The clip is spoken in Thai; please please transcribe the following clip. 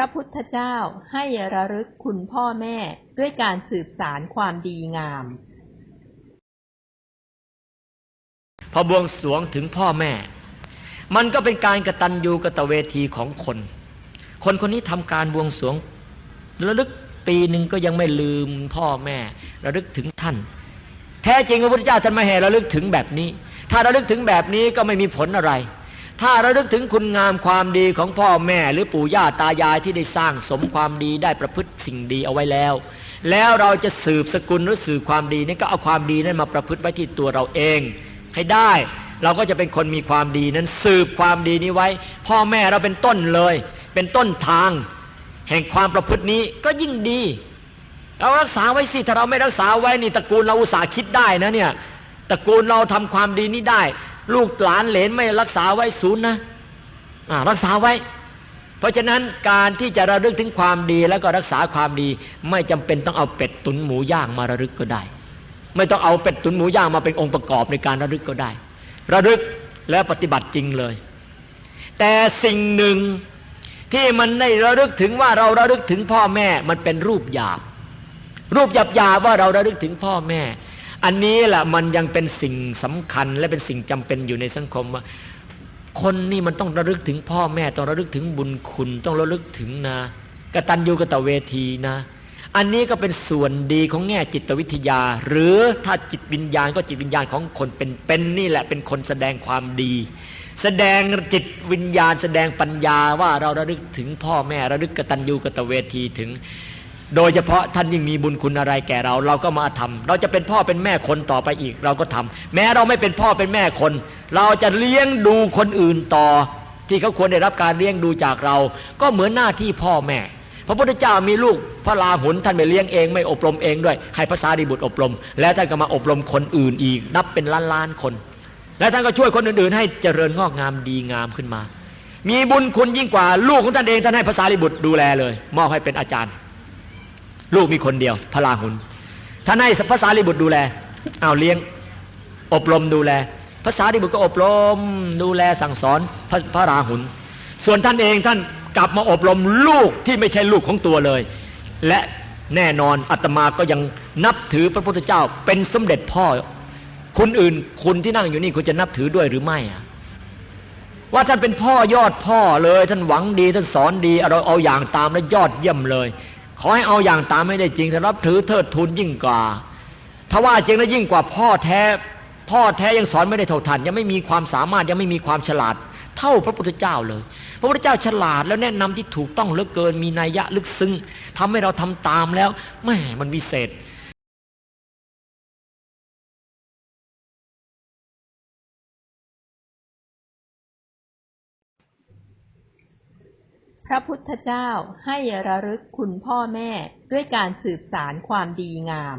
ระพุทธเจ้าให้ระลึกคุณพ่อแม่ด้วยการสืบสารความดีงาม พอบวงสรวงถึงพ่อแม่ มันก็เป็นการกระตันยูกระตะเวทีของคน คนคนนี้ทำการบวงสรวงระลึกปีหนึ่งก็ยังไม่ลืมพ่อแม่ระลึกถึงท่าน แท้จริงพระพุทธเจ้าท่านไม่ให้ระลึกถึงแบบนี้ ถ้าระลึกถึงแบบนี้ก็ไม่มีผลอะไร ถ้าระลึกถึงคุณงามความดีของพ่อแม่หรือปู่ย่าตายายที่ได้สร้างสมความดีได้ประพฤติสิ่งดีเอาไว้แล้ว แล้วเราจะสืบสกุลหรือสืบความดีนี่ก็เอาความดีนั้นมาประพฤติไว้ที่ตัวเราเองให้ได้เราก็จะเป็นคนมีความดีนั้นสืบความดีนี้ไว้ พ่อแม่เราเป็นต้นเลย เป็นต้นทาง แห่งความประพฤตินี้ก็ยิ่งดี เรารักษาไว้สิถ้าเราไม่รักษาไว้นี่ตระกูลเราอุตส่าห์คิดได้นะเนี่ยตระกูลเราทำความดีนี้ได้ ลูกหลานเหลนไม่รักษาไว้ศูนย์นะรักษาไว้ เพราะฉะนั้นการที่จะระลึกถึงความดีแล้วก็รักษาความดี ไม่จำเป็นต้องเอาเป็ดตุนหมูย่างมาระลึกก็ได้ ไม่ต้องเอาเป็ดตุนหมูย่างมาเป็นองค์ประกอบในการระลึกก็ได้ ระลึกและปฏิบัติจริงเลย แต่สิ่งหนึ่งที่มันได้ระลึกถึงว่าเราระลึกถึงพ่อแม่มันเป็นรูปหยาบ รูปหยาบหยาว่าเราระลึกถึงพ่อแม่ อันนี้แหละมันยังเป็นสิ่งสำคัญและเป็นสิ่งจำเป็นอยู่ในสังคมว่าคนนี่มันต้องระลึกถึงพ่อแม่ต้องระลึกถึงบุญคุณต้องระลึกถึงนะกตัญญูกตเวทีนะ อันนี้ก็เป็นส่วนดีของแง่จิตวิทยา หรือถ้าจิตวิญญาณก็จิตวิญญาณของคนเป็นเป็นนี่แหละเป็นคนแสดงความดี แสดงจิตวิญญาณ แสดงปัญญาว่าเราระลึกถึงพ่อแม่ระลึกกตัญญูกตเวทีถึง โดยเฉพาะท่านยิ่งมีบุญคุณอะไรแก่เรา เราก็มาทำเราจะเป็นพ่อเป็นแม่คนต่อไปอีก เราก็ทำแม้เราไม่เป็นพ่อเป็นแม่คน เราจะเลี้ยงดูคนอื่นต่อ ที่เขาควรได้รับการเลี้ยงดูจากเรา ก็เหมือนหน้าที่พ่อแม่ พระพุทธเจ้ามีลูกพระลาหุนท่านไม่เลี้ยงเองไม่อบรมเองด้วย ให้ภาษาดิบุตรอบรม แล้วท่านก็มาอบรมคนอื่นอีก นับเป็นล้านล้านๆคน แล้วท่านก็ช่วยคนอื่นๆ ให้เจริญงอกงามดีงามขึ้นมา มีบุญคุณยิ่งกว่าลูกของท่านเองท่านให้ภาษาดิบุตรดูแลเลย มอบให้เป็นอาจารย์ ลูกมีคนเดียว พระราหุลท่านให้ภาษาลิบุตรดูแลเอาเลี้ยง อบรมดูแลภาษาลิบุตรก็อบรม ดูแลสั่งสอนพระพระราหุลส่วนท่านเองท่านกลับมาอบรมลูกที่ไม่ใช่ลูกของตัวเลย และแน่นอนอาตมาก็ยังนับถือพระพุทธเจ้า เป็นสมเด็จพ่อคุณอื่นคุณที่นั่งอยู่นี่คุณจะนับถือด้วยหรือไม่อะว่าท่านเป็นพ่อยอดพ่อเลย ท่านหวังดีท่านสอนดีเราเอาอย่างตามและยอดเยี่ยมเลย ขอให้เอาอย่างตามไม่ได้จริงแต่รับถือเทิดทูนยิ่งกว่า ถ้าว่าจริงแล้วยิ่งกว่าพ่อแท้ พ่อแท้ยังสอนไม่ได้เท่าทันยังไม่มีความสามารถยังไม่มีความฉลาด เท่าพระพุทธเจ้าเลย พระพุทธเจ้าฉลาดแล้วแนะนำที่ถูกต้องเหลือเกินมีนัยยะลึกซึ้งทำให้เราทำตามแล้วแม่มันวิเศษ ระพุทธเจ้าให้ระลึกคุณพ่อแม่ด้วยการสืบสารความดีงาม